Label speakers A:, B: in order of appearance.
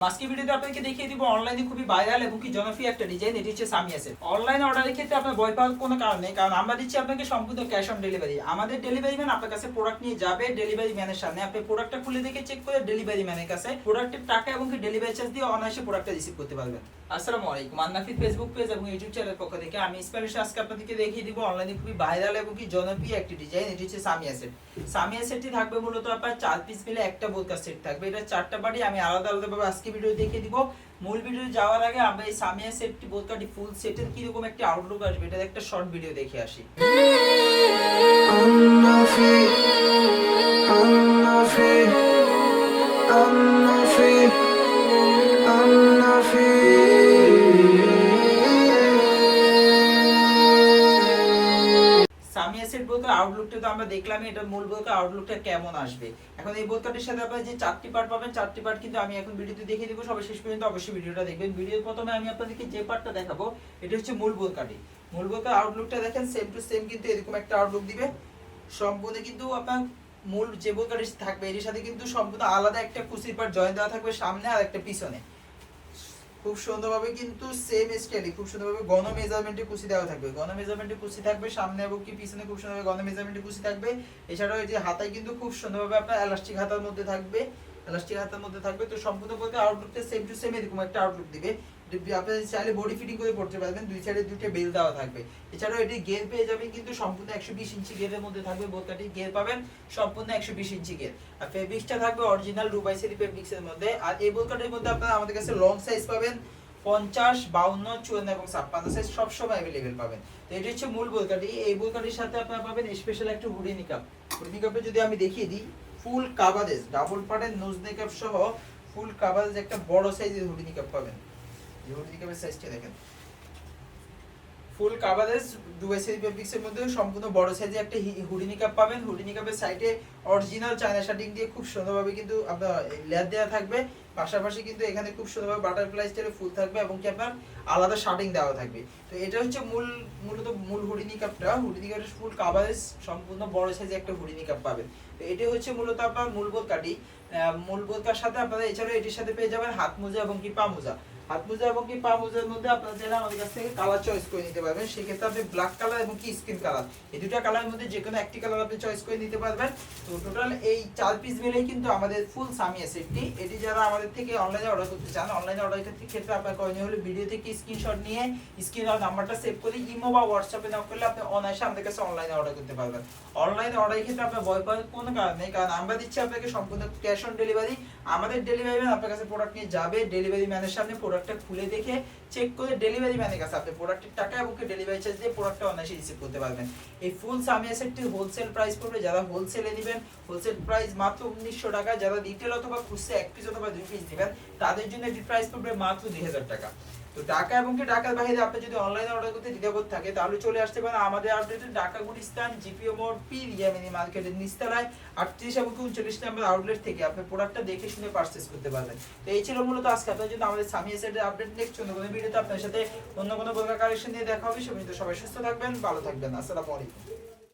A: আজকে ভিডিওতে আপনাকে দেখিয়ে দিব অনলাইনে খুবই ভাইরাল এবং কি জনপ্রিয় একটা ডিজাইন এটি হচ্ছে সামি আছে অনলাইন অর্ডারের ক্ষেত্রে আপনার ভয় পাওয়ার কোনো কারণ নেই, কারণ আমরা দিচ্ছি আপনাকে সম্পূর্ণ ক্যাশ অন ডেলিভারি আমাদের ডেলিভারি ম্যান আপনার কাছে প্রোডাক্ট নিয়ে যাবে ডেলিভারি ম্যানের সামনে। আপনি প্রোডাক্টটা খুলে দেখে চেক করে ডেলিভারি ম্যানের কাছে প্রোডাক্টের টাকা এবং কি ডেলিভারি চার্জ দিয়ে অনায়াসে প্রোডাক্টটা রিসিভ করতে পারবেন। আসসালামু আলাইকুম। আন্নাফিদ ফেসবুক পেজ এবং ইউটিউব চ্যানেল পক্ষ থেকে আমি স্প্যানিশ আজকে আপনাদেরকে দেখিয়ে দিব অনলাইনে খুবই ভাইরাল এবং কি জনপ্রিয় একটি ডিজাইন এটি হচ্ছে সামিয়া সেট সামিয়া সেটটি থাকবে মূলত আপনার চার পিস মিলে একটা বোরকা সেট থাকবে। এটা চারটা বাড়ি আমি আলাদা আলাদা ভাবে আজকে ভিডিও দেখিয়ে দিব মূল ভিডিও যাওয়ার আগে আমরা এই সামিয়া সেটটি বোরকাটি ফুল সেটের কীরকম একটা আউটলুক আসবে, এটা একটা শর্ট ভিডিও দেখে আসি
B: I'm not free. I'm not free. I'm not
A: আউটলুকটা তো আমরা দেখলামই, এটা মূল আউটলুকটা কেমন আসবে? এখন এই সাথে আপনারা যে চারটি পার্ট পাবেন, চারটি পার্ট কিন্তু আমি এখন ভিডিওতে দিব, সবাই শেষ পর্যন্ত অবশ্যই ভিডিওটা দেখবেন। ভিডিওর প্রথমে আমি আপনাদেরকে যে পার্টটা দেখাবো, এটা হচ্ছে মূল বোরকাটি মূল বোরকার আউটলুকটা দেখেন সেম টু সেম কিন্তু এরকম একটা আউটলুক দিবে। সম্পূর্ণ কিন্তু আপনার মূল যে বোরকাটি থাকবে এর সাথে কিন্তু সম্পূর্ণ আলাদা একটা কুচির পার্ট জয়েন দেওয়া থাকবে সামনে আর একটা পিছনে। খুব সুন্দরভাবে কিন্তু সেম স্টাইলে খুব সুন্দরভাবে গণ মেজারমেন্টে কুচি দেওয়া থাকবে। গণ মেজারমেন্টে কুচি থাকবে, সামনে এবং কি পিছনে খুব সুন্দরভাবে গণ মেজারমেন্টে কুচি থাকবে। এছাড়াও এই যে হাতায় কিন্তু খুব সুন্দরভাবে আপনার এলাস্টিক হাতার মধ্যে থাকবে। এলাস্টিক হাতার মধ্যে থাকবে, তো সম্পূর্ণ বলতে আউটলুকটা সেম টু সেম এরকম একটা আউটলুক দিবে। আপনি চাইলে বডি ফিটিং করে পড়তে পারবেন, দুই সাইডে বেল দেওয়া থাকবে। এছাড়াও এটি পেয়ে যাবেন, কিন্তু সম্পূর্ণ একশো বিশ ইঞ্চি মধ্যে থাকবে পাবেন, সম্পূর্ণ একশো বিশ ইঞ্চি আর ফেব্রিক্সটা থাকবে অরিজিনাল দুবাই সেরি ফেব্রিক্সের মধ্যে। আর এই মধ্যে আপনারা আমাদের কাছে লং সাইজ পাবেন, পঞ্চাশ, বাউন্ন, চুয়ান্ন এবং ছাপ্পান্ন সাইজ সবসময় অ্যাভেলেবেল পাবেন। তো এটি হচ্ছে মূল বোলকাটি এই বোলকাটির সাথে আপনারা পাবেন স্পেশাল একটা হুডি নিকাপে যদি আমি দেখিয়ে দিই ফুল কাভারেজ ডাবল পার্টের নোজ নিকাপ সহ ফুল কাভারেজ একটা বড় সাইজের হুডি নিকাপ পাবেন। হুডি নিকাপের সাইজটা দেখেন। ফুল কাভারেজ দুবাই সেরি ফেব্রিক্সের মধ্যে সম্পূর্ণ বড় সাইজে একটা হি- হুডি নিকাপ পাবেন। হুডি নিকাপের সাইডে অরিজিনাল চায়না শার্টিং দিয়ে খুব সুন্দরভাবে কিন্তু আপনার লেয়ার দেওয়া থাকবে। পাশাপাশি কিন্তু এখানে খুব সুন্দরভাবে বাটারফ্লাই স্টাইলে ফুল থাকবে এবং কি আপনার আলাদা শার্টিং দেওয়া থাকবে। তো এটা হচ্ছে মূল মূলত মূল হুডি নিকাপটা হুডি নিকাপের ফুল কাভারেজ সম্পূর্ণ বড় সাইজে একটা হুডি নিকাপ পাবেন। তো এটি হচ্ছে মূলত আপনার মূল বোরকাটি আহ, মূল বোরকার সাথে আপনারা এছাড়াও এটির সাথে পেয়ে যাবেন হাত মোজা এবং কি পা মোজা। হাত মোজা এবং কি পা মোজার মধ্যে আপনারা চাইলে আমাদের কাছ থেকে কালার চয়েস করে নিতে পারবেন, সেক্ষেত্রে আপনি ব্ল্যাক কালার এবং কি স্কিন কালার এই দুটা কালারের মধ্যে যে কোনো একটি কালার আপনি চয়েস করে নিতে পারবেন। তো টোটাল এই চার পিস মিলেই কিন্তু আমাদের ফুল সামিয়া সেটটি এটি যারা আমাদের থেকে অনলাইনে অর্ডার করতে চান অনলাইনে অর্ডার করতে ক্ষেত্রে আপনার করণীয় হলো ভিডিও থেকে স্ক্রিনশট নিয়ে স্ক্রিন নাম্বারটা সেভ করে ইমো বা হোয়াটসঅ্যাপে না করলে আপনি অনায়াসে আমাদের কাছে অনলাইনে অর্ডার করতে পারবেন। অনলাইনে অর্ডারের ক্ষেত্রে আপনার ভয় পাওয়ার কোনো কারণ নেই, কারণ আমরা দিচ্ছি আপনাকে সম্পূর্ণ ক্যাশ অন ডেলিভারি আমাদের ডেলিভারি ম্যান আপনার কাছে প্রোডাক্ট নিয়ে যাবে ডেলিভারি ম্যানের সামনে প্রোডাক্টটা খুলে দেখে চেক করে ডেলিভারি ম্যানের কাছে আপনি প্রোডাক্টের টাকা এবং ডেলিভারি চার্জ দিয়ে প্রোডাক্টটা অনায়াসে রিসিভ করতে পারবেন। এই ফুল সামিয়া সেটটির হোলসেল প্রাইস পড়বে, যারা হোলসেলে নেবেন হোলসেল প্রাইস মাত্র উনিশশো টাকা, যারা রিটেল অথবা খুচরা এক পিস অথবা দুই পিস নেবেন, তাদের জন্য এটি প্রাইস পড়বে মাত্র দুই হাজার টাকা। তো ঢাকা এবং কি ঢাকার বাইরে আপনি যদি অনলাইনে অর্ডার করতে দ্বিধাবোধ থাকে, তাহলে চলে আসতে পারেন আমাদের আউটলেটে ঢাকা গুলিস্তান, জিপিও মোড়, পি ইয়ামিনি মার্কেটের নিস্তালায় আটত্রিশ এবং উনচল্লিশ নাম্বার আউটলেট থেকে আপনি প্রোডাক্টটা দেখে শুনে পারচেস করতে পারবেন। তো এই ছিল মূলত আজকে। আপনার জন্য আমাদের সামিয়া সেটের আপডেট নেক্সট অন্য কোনো ভিডিওতে আপনার সাথে অন্য কোনো প্রকার কালেকশন নিয়ে দেখা হবে। সবাই সুস্থ থাকবেন, ভালো থাকবেন। আসসালামু আলাইকুম।